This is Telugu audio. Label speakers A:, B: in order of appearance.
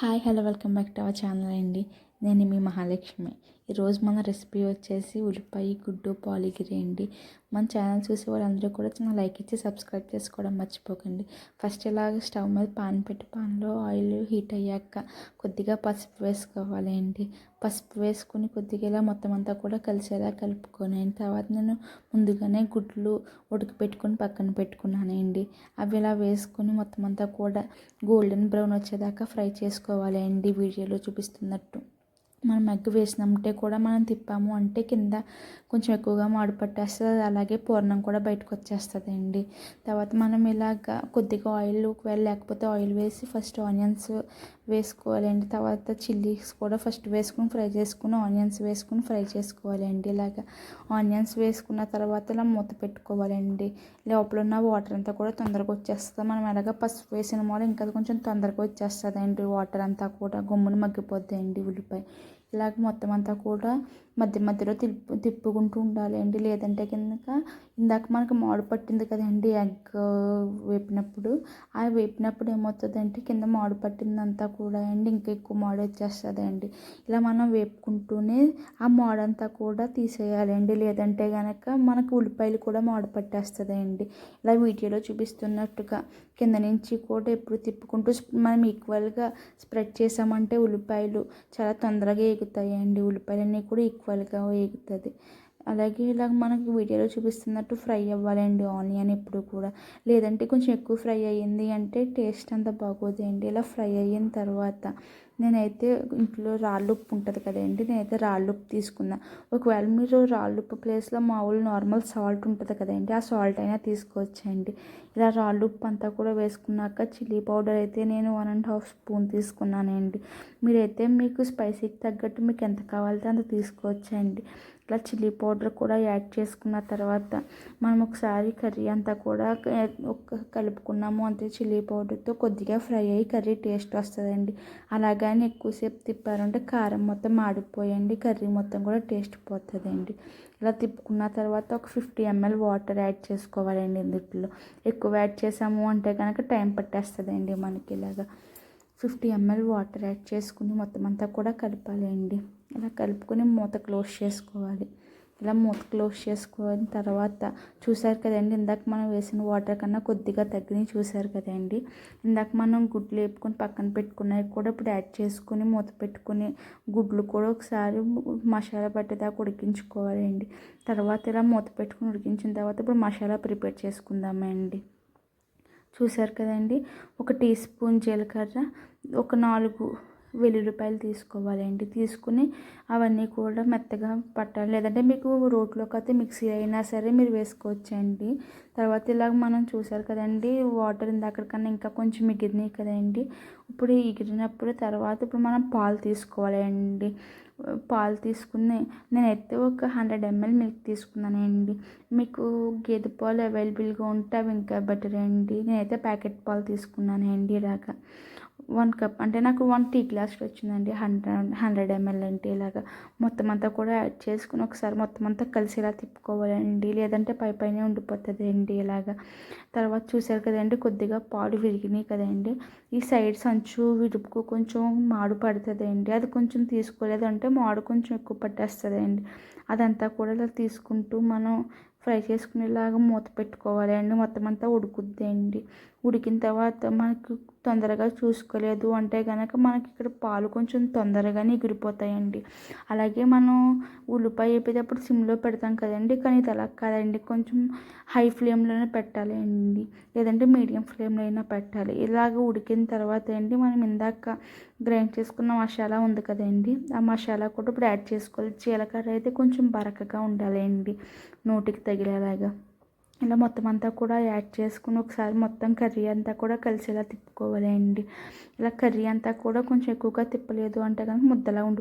A: Hi hello welcome back to our channel అండి. నేను మీ మహాలక్ష్మి. ఈరోజు మన రెసిపీ వచ్చేసి ఉల్లిపాయ గుడ్డు పాలిగిరి అండి. మన ఛానల్ చూసే వాళ్ళందరూ కూడా చిన్న లైక్ ఇచ్చి సబ్స్క్రైబ్ చేసుకోవడం మర్చిపోకండి. ఫస్ట్ ఇలాగ స్టవ్ మీద పాన్ పెట్టి పాన్లో ఆయిల్ హీట్ అయ్యాక కొద్దిగా పసుపు వేసుకోవాలి అండి. పసుపు వేసుకుని కొద్దిగా ఇలా మొత్తం అంతా కూడా కలిసేలా కలుపుకొని తర్వాత నేను ముందుగానే గుడ్లు ఉడకపెట్టుకొని పక్కన పెట్టుకున్నానండి అవి ఇలా వేసుకొని మొత్తం అంతా కూడా గోల్డెన్ బ్రౌన్ వచ్చేదాకా ఫ్రై చేసుకోవాలి అండి వీడియోలో చూపిస్తున్నట్టు. మనం ఎగ్ వేసినామంటే కూడా మనం తిప్పాము అంటే కింద కొంచెం ఎక్కువగా మాడు పట్టేస్తుంది. అలాగే పూర్ణం కూడా బయటకు వచ్చేస్తుంది అండి తర్వాత మనం ఇలాగ కొద్దిగా ఆయిల్ ఒకవేళ లేకపోతే ఆయిల్ వేసి ఫస్ట్ ఆనియన్స్ వేసుకోవాలండి. తర్వాత చిల్లీస్ కూడా ఫస్ట్ వేసుకుని ఫ్రై చేసుకుని ఆనియన్స్ వేసుకుని ఫ్రై చేసుకోవాలండి. ఇలాగ ఆనియన్స్ వేసుకున్న తర్వాత ఇలా మూత పెట్టుకోవాలండి. లోపల ఉన్న వాటర్ అంతా కూడా తొందరగా వచ్చేస్తుంది. మనం ఎలాగ పసుపు వేసిన మూల ఇంకా కొంచెం తొందరగా వచ్చేస్తుంది అండి వాటర్ అంతా కూడా గమ్మును మగ్గిపోద్ది అండి ఉల్లిపాయ. ఇలాగ మొత్తం అంతా కూడా మధ్య మధ్యలో తిప్పు తిప్పుకుంటూ ఉండాలి అండి లేదంటే కిందక ఇందాక మనకు మాడు పట్టింది కదండి ఎగ్ వేపినప్పుడు. ఆ వేపినప్పుడు ఏమవుతుందంటే కింద మాడు పట్టిందంతా కూడా అండి ఇంకా ఎక్కువ మాడు వచ్చేస్తుంది అండి ఇలా మనం వేపుకుంటూనే ఆ మాడంతా కూడా తీసేయాలండి. లేదంటే కనుక మనకు ఉల్లిపాయలు కూడా మాడు పట్టేస్తుంది అండి ఇలా వీడియోలో చూపిస్తున్నట్టుగా కింద నుంచి కూడా ఎప్పుడు తిప్పుకుంటూ మనం ఈక్వల్గా స్ప్రెడ్ చేసామంటే ఉల్లిపాయలు చాలా తొందరగా వేగుతాయండి ఉల్లిపాయలన్నీ కూడా ఈక్వల్గా వేగుతుంది అలాగే ఇలాగ మనకి వీడియోలో చూపిస్తున్నట్టు ఫ్రై అవ్వాలండి ఆనియన్ ఎప్పుడు కూడా. లేదంటే కొంచెం ఎక్కువ ఫ్రై అయ్యింది అంటే టేస్ట్ అంత బాగోదండి. ఇలా ఫ్రై అయిన తర్వాత నేనైతే ఇంట్లో రాళ్ళు ఉప్పు ఉంటుంది కదండి నేనైతే రాళ్ళు ఉప్పు తీసుకున్నా. ఒకవేళ మీరు రాళ్ళు ఉప్పు ప్లేస్లో మామూలు నార్మల్ సాల్ట్ ఉంటుంది కదండి ఆ సాల్ట్ అయినా తీసుకోవచ్చండి. ఇలా రాళ్ళు ఉప్పు అంతా కూడా వేసుకున్నాక చిల్లీ పౌడర్ అయితే నేను వన్ అండ్ హాఫ్ స్పూన్ తీసుకున్నానండి. మీరైతే మీకు స్పైసీకి తగ్గట్టు మీకు ఎంత కావాలంటే అంత తీసుకోవచ్చండి. ఇట్లా చిల్లీ పౌడర్ కూడా యాడ్ చేసుకున్న తర్వాత మనం ఒకసారి కర్రీ అంతా కూడా ఒక కలుపుకున్నాము అంతే. చిల్లీ పౌడర్తో కొద్దిగా ఫ్రై అయ్యి కర్రీ టేస్ట్ వస్తుందండి. అలాగని ఎక్కువసేపు తిప్పారంటే కారం మొత్తం మాడిపోయండి కర్రీ మొత్తం కూడా టేస్ట్ పోతుందండి. ఇలా తిప్పుకున్న తర్వాత ఒక ఫిఫ్టీ ఎంఎల్ వాటర్ యాడ్ చేసుకోవాలండి ఇందులో. ఎక్కువ యాడ్ చేసాము అంటే కనుక టైం పట్టేస్తుందండి మనకి ఇలాగా. ఫిఫ్టీ ఎంఎల్ వాటర్ యాడ్ చేసుకుని మొత్తం అంతా కూడా కలపాలండి. ఇలా కలుపుకొని మూత క్లోజ్ చేసుకోవాలి. ఇలా మూత క్లోజ్ చేసుకున్న తర్వాత చూసారు కదండి ఇందాక మనం వేసిన వాటర్ కన్నా కొద్దిగా తగ్గినవి చూసారు కదండి. ఇందాక మనం గుడ్లు వేపుకొని పక్కన పెట్టుకున్నవి కూడా ఇప్పుడు యాడ్ చేసుకుని మూత పెట్టుకుని గుడ్లు కూడా ఒకసారి మసాలా పట్టేదాకా ఉడికించుకోవాలండి. తర్వాత ఇలా మూత పెట్టుకుని ఉడికించిన తర్వాత ఇప్పుడు మసాలా ప్రిపేర్ చేసుకుందామండి. చూసారు కదండి ఒక టీ స్పూన్ జీలకర్ర ఒక నాలుగు వెల్లుల్లిపాయలు తీసుకోవాలండి తీసుకుని అవన్నీ కూడా మెత్తగా పట్టాలి. లేదంటే మీకు రోట్లోకి అయితే మిక్సీ అయినా సరే మీరు వేసుకోవచ్చండి. తర్వాత ఇలాగ మనం చూసారు కదండి వాటర్ ఇందాకడికన్నా ఇంకా కొంచెం మిగిలినాయి కదండి. ఇప్పుడు ఎగిరినప్పుడు తర్వాత ఇప్పుడు మనం పాలు తీసుకోవాలండి పాలు తీసుకుని నేనైతే ఒక హండ్రెడ్ ఎంఎల్ మిల్క్ తీసుకున్నానండి. మీకు గేదె పాలు అవైలబుల్గా ఉంటే అవి ఇంకా బెటర్ అండి. నేనైతే ప్యాకెట్ పాలు తీసుకున్నానండి ఇలాగా. వన్ కప్ అంటే నాకు వన్ టీ గ్లాస్ వచ్చిందండి. హండ్రెడ్ హండ్రెడ్ ఎంఎల్ అంటే ఇలాగా మొత్తం అంతా కూడా యాడ్ చేసుకుని ఒకసారి మొత్తం అంతా కలిసేలా తిప్పుకోవాలండి. లేదంటే పై పైనే ఉండిపోతుంది అండి ఇలాగా. తర్వాత చూసారు కదండి కొద్దిగా పాలు విరిగినాయి కదండి. ఈ సైడ్ సంచు విరుపుకు కొంచెం మాడు పడుతుందండి. అది కొంచెం తీసుకోలేదంటే మాడు కొంచెం ఎక్కువ పట్టేస్తుందండి. అదంతా కూడా ఇలా తీసుకుంటూ మనం ఫ్రై చేసుకునేలాగా మూత పెట్టుకోవాలి అండి. మొత్తం అంతా ఉడుకుద్ది అండి. ఉడికిన తర్వాత మనకు తొందరగా చూసుకోలేదు అంటే కనుక మనకి ఇక్కడ పాలు కొంచెం తొందరగానే ఎగిరిపోతాయండి. అలాగే మనం ఉల్లిపాయ వేపేటప్పుడు సిమ్లో పెడతాం కదండి. కానీ ఇది అలా కాదండి. కొంచెం హై ఫ్లేమ్లోనే పెట్టాలి అండి. లేదంటే మీడియం ఫ్లేమ్లో అయినా పెట్టాలి. ఇలాగ ఉడికిన తర్వాత అండి మనం ఇందాక గ్రైండ్ చేసుకున్న మసాలా ఉంది కదండి. ఆ మసాలా కూడా ఇప్పుడు యాడ్ చేసుకోవాలి. జీలకర్ర అయితే కొంచెం కొంచెం బరకగా ఉండాలి అండి నోటికి తగిలేలాగా. ఇలా మొత్తం అంతా కూడా యాడ్ చేసుకుని ఒకసారి మొత్తం కర్రీ అంతా కూడా కలిసేలా తిప్పుకోవాలండి. ఇలా కర్రీ అంతా కూడా కొంచెం ఎక్కువగా తిప్పలేదు అంటే కనుక ముద్దలా ఉండు